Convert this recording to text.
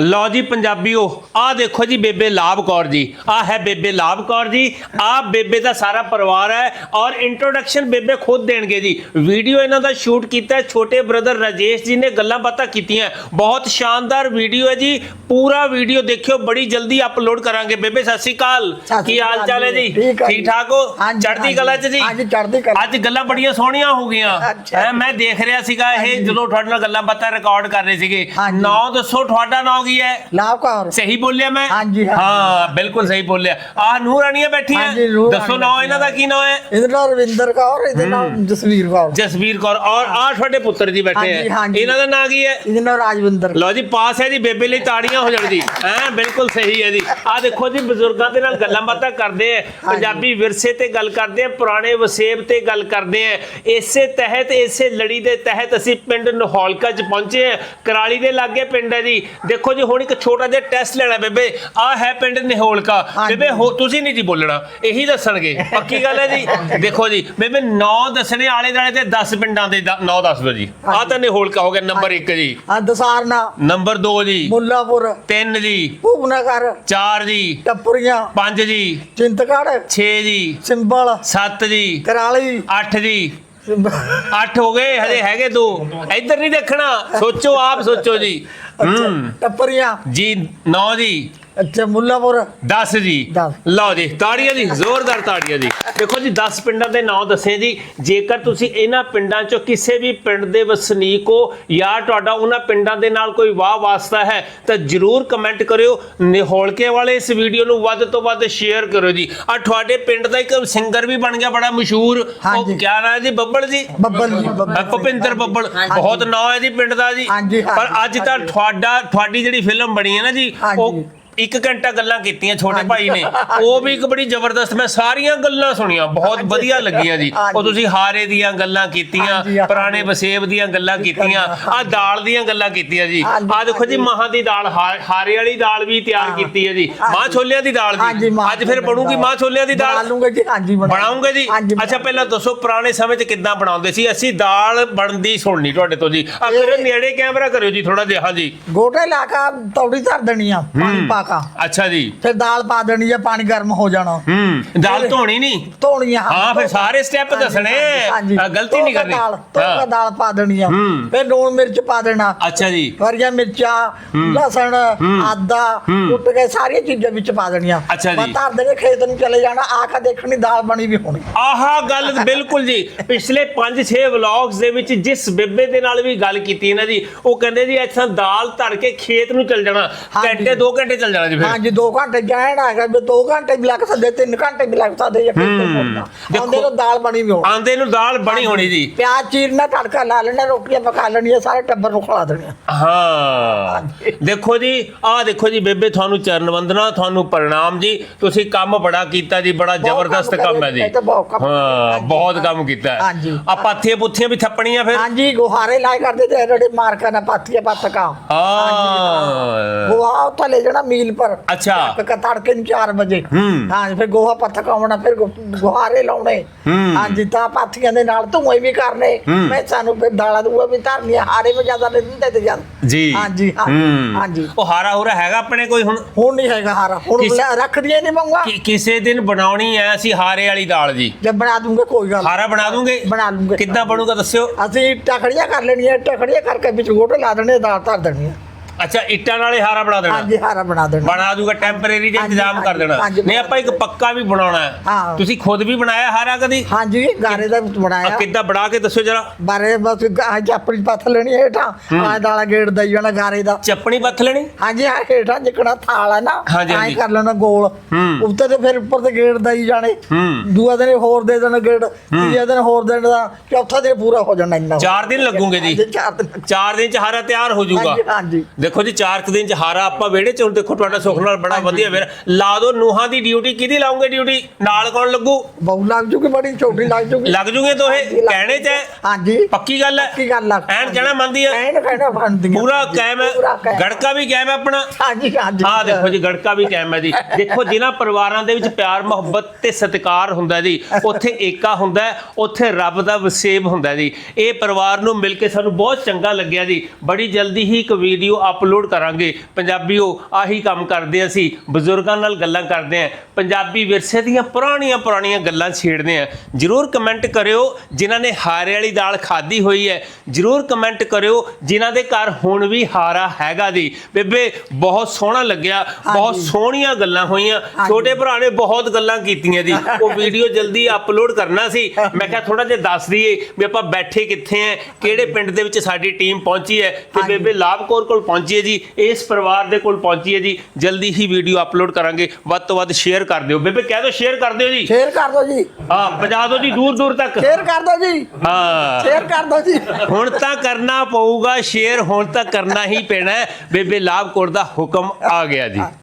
ਲਓ ਜੀ ਪੰਜਾਬੀਓ ਆਹ ਦੇਖੋ ਜੀ ਬੇਬੇ ਲਾਭ ਕੌਰ ਜੀ। ਆਹ ਹੈ ਬੇਬੇ ਲਾਭ ਕੌਰ ਜੀ। ਆਹ ਬੇਬੇ ਦਾ ਸਾਰਾ ਪਰਿਵਾਰ ਹੈ ਔਰ ਇੰਟਰੋਡਕਸ਼ਨ ਬੇਬੇ ਖੁਦ ਦੇਣਗੇ ਜੀ। ਵੀਡੀਓ ਇਹਨਾਂ ਦਾ ਸ਼ੂਟ ਕੀਤਾ ਛੋਟੇ ਬ੍ਰਦਰ ਰਾਜੇਸ਼ ਜੀ ਨੇ ਗੱਲਾਂ ਬਾਤਾਂ ਕੀਤੀਆਂ ਬਹੁਤ ਸ਼ਾਨਦਾਰ ਵੀਡੀਓ ਹੈ ਜੀ। ਪੂਰਾ ਵੀਡੀਓ ਦੇਖਿਓ ਬੜੀ ਜਲਦੀ ਅਪਲੋਡ ਕਰਾਂਗੇ। ਬੇਬੇ ਸਤਿ ਸ਼੍ਰੀ ਅਕਾਲ। ਕੀ ਹਾਲ ਚਾਲ ਹੈ ਜੀ। ਠੀਕ ਠੀਕ ਹੋ? ਚੜ੍ਹਦੀ। ਕਲਾ ਚ ਜੀ? ਹਾਂਜੀ, ਚੜ੍ਹਦੀ ਕਲਾ। ਅੱਜ ਗੱਲਾਂ ਬੜੀਆਂ ਸੋਹਣੀਆਂ ਹੋ ਗਈਆਂ। ਮੈਂ ਦੇਖ ਰਿਹਾ ਸੀਗਾ ਇਹ ਜਦੋਂ ਤੁਹਾਡੇ ਨਾਲ ਗੱਲਾਂ ਬਾਤਾਂ ਰਿਕਾਰਡ ਕਰ ਰਹੇ ਸੀਗੇ। ਨਾਂ ਦੱਸੋ ਤੁਹਾਡਾ ਨਾਂ ਕੀ ਹੈ। ਲਾਭ ਕੌਰ ਸਹੀ ਬੋਲਿਆ ਮੈਂ? ਹਾਂਜੀ, ਹਾਂਜੀ। ਹਾਂ ਬਿਲਕੁਲ ਸਹੀ ਬੋਲਿਆ। ਆਹ ਨੂਰ ਰਾਣੀਆਂ ਬੈਠੀਆਂ। ਹਾਂਜੀ, ਨੂਰ ਦੱਸੋ ਰਾਣੀ ਨਾਂ ਇਹਨਾਂ ਦਾ ਕੀ ਨਾਂ ਹੈ? ਇਹਦੇ ਨਾਲ ਰਵਿੰਦਰ ਕੌਰ ਇਹਦੇ ਨਾਲ ਜਸਵੀਰ ਕੌਰ। ਜਸਵੀਰ ਕੌਰ। ਔਰ ਆਹ ਤੁਹਾਡੇ ਪੁੱਤਰ ਜੀ ਬੈਠੇ ਹਾਂਜੀ, ਹੈ। ਹਾਂਜੀ। ਇਹਨਾਂ ਦਾ ਨਾਂ ਕੀ ਹੈ? ਇਹਦੇ ਨਾਲ ਰਾਜਵਿੰਦਰ। ਲਓ ਜੀ ਪਾਸ ਹੈ ਜੀ ਬੇਬੇ ਲਈ ਤਾੜੀਆਂ ਹੋ ਜਾਣ ਜੀ। ਹਾਂ ਬਿਲਕੁਲ ਸਹੀ ਹੈ ਜੀ। ਆਹ ਦੇਖੋ ਜੀ ਬਜ਼ੁਰਗਾਂ ਦੇ ਨਾਲ ਗੱਲਾਂ ਬਾਤਾਂ ਕਰਦੇ ਆ ਪੰਜਾਬੀ ਵਿਰਸੇ ਤੇ ਗੱਲ ਕਰਦੇ ਆ ਪੁਰਾਣੇ ਵਸੇਬ ਤੇ ਗੱਲ ਕਰਦੇ ਆ ਇਸੇ ਤਹਿਤ ਇਸੇ ਲੜੀ ਦੇ ਤਹਿਤ ਅਸੀਂ ਪਿੰਡ ਨਹੌਲਕਾ ਚ ਪਹੁੰਚੇ ਆ ਕਰਾਲੀ ਦੇ ਲਾਗੇ ਪਿੰਡ ਹੈ ਜੀ। ਦੇਖੋ ਜੀ ਹੁਣ ਇੱਕ ਛੋਟਾ ਜਿਹਾ ਟੈਸਟ ਲੈਣਾ ਬੇਬੇ। ਆਹ ਹੈ ਪਿੰਡ ਨਿਹੋਲਕਾ। ਬੇਬੇ ਹੋ ਤੁਸੀਂ ਨਹੀਂ ਜੀ ਬੋਲਣਾ। ਇਹੀ ਦੱਸਣਗੇ। ਪੱਕੀ ਗੱਲ ਹੈ ਜੀ। ਦੇਖੋ ਜੀ ਬੇਬੇ 9 ਦੱਸਣੇ ਆਲੇ ਦਾਲੇ ਤੇ 10 ਪਿੰਡਾਂ ਦੇ 9 ਦੱਸ ਦਿਓ ਜੀ। ਆਹ ਤਾਂ ਨਿਹੋਲਕਾ ਹੋ ਗਿਆ ਨੰਬਰ 1 ਜੀ। ਆ ਦਸਾਰਨਾ। ਨੰਬਰ 2 ਜੀ। ਮੁੱਲਾਪੁਰ। 3 ਜੀ। ਭੂਪਨਗਰ 4 ਜੀ। ਟੱਪਰੀਆਂ। 5 ਜੀ। ਚਿੰਤਗੜ੍ਹ। 6 ਜੀ। ਸਿੰਬਲ। 7 ਜੀ। ਕਰਾਲੀ। 8 ਜੀ। 8 ਹੋ ਗਏ ਹਜੇ ਹੈਗੇ ਦੋ। ਇੱਧਰ ਨਹੀਂ ਦੇਖਣਾ। ਸੋਚੋ ਆਪ ਸੋਚੋ ਜੀ। ਹੂੰ। ਟੱਪਰੀਆਂ। ਜੀ 9 ਜੀ। ਅੱਛਾ ਮੁੱਲਾਪੁਰ। 10 ਜੀ। ਦਸ। ਲਓ ਜੀ ਤਾੜੀਆਂ ਜੀ ਜ਼ੋਰਦਾਰ ਤਾੜੀਆਂ ਜੀ। ਦੇਖੋ ਜੀ 10 ਪਿੰਡਾਂ ਦੇ ਨਾਂ ਦੱਸੇ ਜੀ। ਜੇਕਰ ਤੁਸੀਂ ਇਹਨਾਂ ਪਿੰਡਾਂ ਚੋਂ ਕਿਸੇ ਵੀ ਪਿੰਡ ਦੇ ਵਸਨੀਕ ਹੋ ਜਾਂ ਤੁਹਾਡਾ ਉਹਨਾਂ ਪਿੰਡਾਂ ਦੇ ਨਾਲ ਕੋਈ ਵਾਹ ਵਾਸਤਾ ਹੈ ਤਾਂ ਜਰੂਰ ਕਮੈਂਟ ਕਰਿਓ। ਨਿਹੋਲਕੇ ਵਾਲੇ ਇਸ ਵੀਡੀਓ ਨੂੰ ਵੱਧ ਤੋਂ ਵੱਧ ਸ਼ੇਅਰ ਕਰੋ ਜੀ। ਆ ਤੁਹਾਡੇ ਪਿੰਡ ਦਾ ਇੱਕ ਸਿੰਗਰ ਵੀ ਬਣ ਗਿਆ ਬੜਾ ਮਸ਼ਹੂਰ। ਉਹ ਹਾਂਜੀ। ਕਿਆ ਨਾਂ ਹੈ ਜੀ? ਬੱਬਲ ਜੀ? ਬੱਬਲ ਜੀ ਬੱਬਲ। ਭੁਪਿੰਦਰ ਬੱਬਲ। ਬਹੁਤ ਨਾਂ ਹੈ ਜੀ ਪਿੰਡ ਦਾ ਜੀ। ਹਾਂਜੀ, ਪਰ ਅੱਜ ਤਾਂ ਤੁਹਾਡਾ ਤੁਹਾਡੀ ਜਿਹੜੀ ਫਿਲਮ ਬਣੀ ਹੈ ਨਾ ਜੀ ਉਹ। ਇੱਕ ਘੰਟਾ ਗੱਲਾਂ ਕੀਤੀਆਂ ਛੋਟੇ। ਭਾਈ ਨੇ। ਉਹ ਵੀ ਇੱਕ ਬੜੀ ਜ਼ਬਰਦਸਤ ਮੈਂ ਸਾਰੀਆਂ ਗੱਲਾਂ ਸੁਣੀਆਂ। ਬਹੁਤ ਵਧੀਆ ਲੱਗੀਆਂ ਜੀ। ਉਹ। ਤੁਸੀਂ ਹਾਰੇ ਦੀਆਂ ਗੱਲਾਂ ਕੀਤੀਆਂ। ਪੁਰਾਣੇ ਵਸੇਬ ਦੀਆਂ ਗੱਲਾਂ ਕੀਤੀਆਂ ਆ ਦਾਲ ਦੀਆਂ ਗੱਲਾਂ ਕੀਤੀਆਂ ਜੀ। ਆ ਦੇਖੋ ਜੀ। ਮਾਹਾਂ ਦੀ ਦਾਲ ਹਾ- ਹਾਰੇ ਵਾਲੀ ਦਾਲ ਵੀ ਤਿਆਰ ਹਾਂ। ਕੀਤੀ ਹੈ ਜੀ। ਮਾਂ ਛੋਲਿਆਂ ਦੀ ਦਾਲ ਜੀ ਅੱਜ ਫਿਰ ਬਣੂਗੀ ਮਾਂ ਛੋਲਿਆਂ ਦੀ ਦਾਲ? ਲੂੰਗੇ ਜੀ ਹਾਂਜੀ ਬਣਾ- ਬਣਾਉਂਗੇ ਜੀ? ਅੱਛਾ ਪਹਿਲਾਂ ਦੱਸੋ ਪੁਰਾਣੇ ਸਮੇਂ 'ਚ ਕਿੱਦਾਂ ਬਣਾਉਂਦੇ ਸੀ? ਅਸੀਂ ਦਾਲ ਬਣਦੀ ਸੁਣਨੀ ਤੁਹਾਡੇ ਤੋਂ ਜੀ। ਆ ਮੇਰੇ ਨੇੜੇ ਕੈਮਰਾ ਕਰਿਓ ਜੀ ਥੋੜਾ ਜਿਹਾ ਹਾਂਜੀ। ਗੋਟੇ ਲਾ ਕੇ ਤੌੜੀ ਧਰ ਦੇਣੀ ਆ ਪਾਣੀ ਪਾ ਕੇ ਅੱਛਾ ਜੀ। ਫਿਰ ਦਾਲ ਪਾ ਦੇਣੀ ਆ ਪਾਣੀ ਗਰਮ ਹੋ ਜਾਣਾ। ਹੂੰ ਦਾਲ ਧੋਣੀ ਨਹੀਂ ਧੋਣੀਆਂ ਹਾਂ, ਫਿਰ ਸਾਰੇ ਹਾਂਜੀ, ਦੱਸਣੇ। ਆ, ਗਲਤੀ ਨਹੀਂ ਕਰਨੀ। ਦਾਲ ਧੋ ਹਾਂ। ਕੇ ਦਾਲ ਪਾ ਦੇਣੀ ਆ। ਹੂੰ। ਫਿਰ ਲੂਣ ਮਿਰਚ ਪਾ ਦੇਣਾ। ਅੱਛਾ ਜੀ। ਹਰੀਆਂ ਮਿਰਚਾਂ ਲਸਣ ਆਦਾ ਕੁੱਟ ਕੇ ਸਾਰੀਆਂ ਚੀਜ਼ਾਂ ਵਿੱਚ ਪਾ ਦੇਣੀਆਂ। ਅੱਛਾ ਜੀ। ਧਰ ਦੇਣੇ ਖੇਤ ਨੂੰ ਚਲੇ ਜਾਣਾ। ਆ ਕੇ ਦੇਖਣੀ ਦਾਲ ਬਣੀ ਵੀ ਹੋਣੀ। ਆਹਾ ਗੱਲ ਬਿਲਕੁਲ ਜੀ। ਪਿਛਲੇ 5-6 ਵਲੌਗਸ ਦੇ ਵਿੱਚ ਜਿਸ ਬੇਬੇ ਦੇ ਨਾਲ ਵੀ ਗੱਲ ਕੀਤੀ ਹੈ ਨਾ ਜੀ ਉਹ ਕਹਿੰਦੇ ਜੀ ਅੱਛਾ ਦਾਲ ਧਰ ਕੇ ਖੇਤ ਨੂੰ ਚੱਲ ਜਾਣਾ। ਘੰਟੇ 2 ਘੰਟੇ ਚੱਲ ਜਾਣਾ ਜੀ ਫਿਰ। ਹਾਂਜੀ 2 ਘੰਟੇ ਜਾਣ ਆ ਗਿਆ ਵੀ 2 ਘੰਟੇ ਵੀ ਲੱਗ ਸਕਦੇ 3 ਘੰਟੇ ਵੀ ਲੱਗ ਸਕਦੇ ਜੇ ਮੁੜਨਾ ਦੇਖੋ- ਆਉਂਦੇ ਨੂੰ ਦਾਲ ਬਣੀ ਵੀ ਹੋਣੀ। ਆਂਦੇ ਨੂੰ ਦਾਲ ਬਣੀ ਹੋਣੀ ਜੀ। ਪਿਆਜ਼ ਚੀਰਨਾ ਤੜਕਾ ਲਾ ਲੈਣਾ ਰੋਟੀਆਂ ਪਕਾ ਲੈਣੀਆਂ ਸਾਰੇ ਟੱਬਰ ਨੂੰ ਖਵਾ ਦੇਣੀਆਂ। ਹਾਂ। ਦੇਖੋ ਜੀ ਆਹ ਦੇਖੋ ਜੀ ਬੇਬੇ ਤੁਹਾਨੂੰ ਚਰਨ ਵੰਦਨਾ ਤੁਹਾਨੂੰ ਪ੍ਰਣਾਮ ਜੀ। ਤੁਸੀਂ ਕੰਮ ਬੜਾ ਕੀਤਾ ਜੀ ਬੜਾ ਜ਼ਬਰਦਸਤ ਕੰਮ ਹੈ ਜੀ। ਹਾਂ ਬਹੁਤ। ਕੰਮ ਕੀਤਾ। ਆ ਪਾਥੀਆਂ ਪੁੱਥੀਆਂ ਵੀ ਥੱਪਣੀਆਂ ਫਿਰ? ਹਾਂਜੀ ਗੁਹਾਰੇ ਲਾਇ ਕਰਦੇ ਤੇ ਰੜੇ ਮਾਰ ਕੇ ਨਾ ਪਾਥੀਆਂ ਪੱਤਕਾ ਹਾਂ। ਗੋਹਾ ਉੱਥੇ ਲੈ ਜਾਣਾ ਮੀਲ ਪਰ। ਅੱਛਾ। ਕ ਤੜਕੇ ਨੂੰ 4 ਵਜੇ। ਹੂੰ। ਹਾਂ ਫਿਰ ਗੋਹਾ ਪੱਤਕਾਉਣਾ ਫਿਰ ਗੁ- ਗੁਹਾਰੇ ਲਾਉਣੇ। ਹੂੰ। ਤਾਂ ਪਾਥੀਆਂ ਦੇ ਨਾਲ ਧੂਏ ਵੀ ਕਰਨੇ। ਹੂੰ। ਮੈਂ ਸਾਨੂੰ ਫਿਰ ਦਾਲਾਂ ਦੂਆ ਵੀ ਧਰਨੀਆਂ ਹਾਰੇ ਵੀ ਜ਼ਿਆਦਾ ਨਹੀਂ ਦਿੰਦੇ ਤੇ ਜਦ ਜੀ। ਹਾਂਜੀ ਹਾਂ- ਹੂੰ। ਹਾਂਜੀ। ਉਹ ਹਾਰਾ ਹੁਰਾ ਹੈਗਾ ਆਪਣੇ ਕੋਈ ਹੁਣ? ਹੁਣ ਨਹੀਂ ਹੈਗਾ ਹਾਰਾ। ਹੁਣ ਕਿਸ- ਲੈ- ਰੱਖਦੀਆਂ ਨਹੀਂ ਮੰਗਾ। ਕਿ- ਕਿਸੇ ਦਿਨ ਬਣਾਉਣੀ ਐ ਅਸੀਂ ਹਾਰੇ ਵਾਲੀ ਦਾਲ ਜੀ। ਜਦ ਬਣਾ ਦੂੰਗੇ ਕੋਈ ਗੱਲ ਹਾਰਾ ਬਣਾ ਦੂੰਗੇ? ਬਣਾ ਲੂੰਗੇ। ਕਿੱਦਾਂ ਬਣੂਗਾ ਦੱਸਿਓ? ਅਸੀਂ ਟਖੜੀਆਂ ਕਰ ਲੈਣੀਆਂ ਟਖੜੀਆਂ ਕਰਕੇ ਵਿੱਚ ਗੋਟੇ ਲਾ ਦੇਣੇ ਦਾਲ ਧਰ ਦੇਣੀ ਆ। ਅੱਛਾ ਇੱਟਾਂ ਨਾਲੇ ਹਾਰਾ ਬਣਾ ਦੇਣਾ। ਹਾਂਜੀ ਹਾਰਾ ਬਣਾ ਦੇਣਾ। ਬਣਾ ਦੂਗਾ ਟੈਂਪਰੇਰੀ ਜਿਹਾ ਇੰਤਜ਼ਾਮ ਕਰ ਦੇਣਾ। ਨਹੀਂ ਆਪਾਂ ਇੱਕ ਪੱਕਾ ਵੀ ਬਣਾਉਣਾ ਹੈ। ਤੁਸੀਂ ਖੁਦ ਵੀ ਬਣਾਇਆ ਹਾਰਾ ਕਦੀ? ਹਾਂਜੀ ਗਾਰੇ ਦਾ ਬਣਾਇਆ। ਕਿੱਦਾਂ ਬਣਾ ਕੇ ਦੱਸਿਓ ਜਰਾ। ਬਾਰੇ ਬਸ ਅੱਜ ਆਪਣੀ ਪੱਥ ਲੈਣੀ ਹੇਠਾਂ। ਆ ਦਾਲਾ ਗੇੜ ਦਈ ਜਾਣਾ ਗਾਰੇ ਦਾ। ਚੱਪਣੀ ਪੱਥ ਲੈਣੀ? ਹਾਂਜੀ ਆ ਹੇਠਾਂ ਜਿਕਣਾ ਥਾਲ ਹੈ ਨਾ ਐਂ। ਕਰ ਲੈਣਾ ਗੋਲ। ਉੱਤੇ ਤੇ ਫਿਰ ਉੱਪਰ ਤੇ ਗੇੜ ਦਈ ਜਾਣੇ। ਦੂਆ ਦਿਨ ਹੋਰ ਦੇ ਦੇਣਾ ਗੇੜ। ਤੀਜੇ ਦਿਨ ਹੋਰ ਦੇ। ਦੇਣਾ ਚੌਥਾ ਦਿਨ ਪੂਰਾ ਹੋ ਜਾਣਾ ਇੰਨਾ। ਚਾਰ ਦਿਨ ਲੱਗੂਗੇ ਜੀ। ਹਾਂਜੀ, ਚਾਰ ਦਿਨ। ਚਾਰ ਦਿਨ ਚ ਹਾਰਾ ਤਿਆਰ ਹੋ ਜਾਊਗਾ। ਹਾਂਜੀ ਹਾਂਜੀ। ਦੇਖੋ ਜੀ ਚਾਰ ਕੁ ਦਿਨ ਚ ਹਾਰਾ ਆਪਾਂ ਵਿਹੜੇ ਚ ਹੁਣ ਦੇਖੋ ਤੁਹਾਡਾ ਸੁੱਖ ਨਾਲ ਬੜਾ ਵਧੀਆ ਫਿਰ। ਲਾ ਦੋ ਨੂਹਾਂ ਦੀ ਡਿਊਟੀ ਕਿਹਦੀ ਲਾਉਂਗੇ ਡਿਊਟੀ ਨਾਲ ਕੌਣ ਲੱਗੂ? ਬਹੁ ਲੱਗ ਜੂਗੀ ਬੜੀ ਛੋਟੀ ਲੱਗ ਜੂਗੀ। ਲੱਗ ਜੂਗੇ ਦੋਹੇ? ਕਹਿਣੇ ਚ ਹੈ? ਹਾਂਜੀ। ਪੱਕੀ ਗੱਲ ਹੈ? ਕੀ ਗੱਲ ਆ। ਐਨ ਕਹਿਣਾ ਮੰਨਦੀ ਹੈ ਐਨ ਕਹਿਣਾ ਬਣਦੀ ਆ। ਪੂਰਾ ਕਾਇਮ ਹੈ? ਕਾਇਮ। ਗੜਕਾ ਵੀ ਕਾਇਮ ਹੈ ਆਪਣਾ? ਹਾਂਜੀ ਹਾਂਜੀ। ਆਹ ਦੇਖੋ ਜੀ ਗੜਕਾ ਵੀ ਕਾਇਮ ਹੈ ਜੀ। ਦੇਖੋ ਜਿਨ੍ਹਾਂ ਪਰਿਵਾਰਾਂ ਦੇ ਵਿੱਚ ਪਿਆਰ ਮੁਹੱਬਤ ਤੇ ਸਤਿਕਾਰ ਹੁੰਦਾ ਜੀ ਉੱਥੇ ਏਕਾ ਹੁੰਦਾ ਹੈ, ਉੱਥੇ ਰੱਬ ਦਾ ਵਸੇਬ ਹੁੰਦਾ ਜੀ। ਇਹ ਪਰਿਵਾਰ ਨੂੰ ਮਿਲ ਕੇ ਸਾਨੂੰ ਬਹੁਤ ਚੰਗਾ ਲੱਗਿਆ ਜੀ। ਬੜੀ ਜਲਦੀ ਹੀ ਇੱਕ ਵੀਡੀਓ ਅਪਲੋਡ ਕਰਾਂਗੇ। ਪੰਜਾਬੀਓ ਆਹੀ ਕੰਮ ਕਰਦੇ ਅਸੀਂ। ਬਜ਼ੁਰਗਾਂ ਨਾਲ ਗੱਲਾਂ ਕਰਦੇ ਆਂ ਪੰਜਾਬੀ ਵਿਰਸੇ ਦੀਆਂ ਪੁਰਾਣੀਆਂ ਪੁਰਾਣੀਆਂ ਗੱਲਾਂ ਛੇੜਦੇ ਆਂ ਜਰੂਰ ਕਮੈਂਟ ਕਰਿਓ। ਜਿਨ੍ਹਾਂ ਨੇ ਹਾਰੇ ਵਾਲੀ ਦਾਲ ਖਾਧੀ ਹੋਈ ਹੈ ਜਰੂਰ ਕਮੈਂਟ ਕਰਿਓ। ਜਿਨ੍ਹਾਂ ਦੇ ਘਰ ਹੁਣ ਵੀ ਹਾਰਾ ਹੈਗਾ ਜੀ। ਬੇਬੇ ਬਹੁਤ ਸੋਹਣਾ ਲੱਗਿਆ। ਬਹੁਤ ਸੋਹਣੀਆਂ ਗੱਲਾਂ ਹੋਈਆਂ। ਛੋਟੇ ਭਰਾ ਨੇ ਬਹੁਤ ਗੱਲਾਂ ਕੀਤੀਆਂ ਜੀ। ਉਹ ਵੀਡੀਓ ਜਲਦੀ ਅਪਲੋਡ ਕਰਨਾ ਸੀ। ਮੈਂ ਕਿਹਾ ਥੋੜਾ ਜਿਹਾ ਦੱਸ ਦਈਏ ਵੀ ਆਪਾਂ ਬੈਠੇ ਕਿੱਥੇ ਆ ਕਿਹੜੇ ਪਿੰਡ ਦੇ ਵਿੱਚ ਸਾਡੀ ਟੀਮ ਪਹੁੰਚੀ ਹੈ। ਤੇ। ਬੇਬੇ ਲਾਭਕੌਰ ਕੋਲ ਪਹੁੰਚੀ ਹੈ ਜੀ ਇਸ ਪਰਿਵਾਰ ਦੇ ਕੋਲ ਪਹੁੰਚੀ ਹੈ ਜੀ ਜਲਦੀ ਹੀ ਵੀਡੀਓ ਅਪਲੋਡ ਕਰਾਂਗੇ ਵੱਧ ਤੋਂ ਵੱਧ ਸ਼ੇਅਰ ਕਰ ਦਿਓ। ਬੇਬੇ ਕਹਿ ਦਿਓ ਸ਼ੇਅਰ ਕਰ ਦਿਓ ਜੀ। ਸ਼ੇਅਰ ਕਰ ਦਿਓ ਜੀ। ਹਾਂ ਪਹੁੰਚਾ ਦਿਓ ਜੀ ਦੂਰ ਦੂਰ ਤੱਕ। ਸ਼ੇਅਰ ਕਰ ਦਿਓ ਜੀ। ਹਾਂ। ਸ਼ੇਅਰ ਕਰ ਦਿਓ ਜੀ। ਹੁਣ ਤਾਂ ਕਰਨਾ ਪਊਗਾ ਸ਼ੇਅਰ ਹੁਣ ਤਾਂ ਕਰਨਾ ਹੀ ਪੈਣਾ ਬੇਬੇ ਲਾਭਕੌਰ ਦਾ ਹੁਕਮ ਆ ਗਿਆ ਜੀ।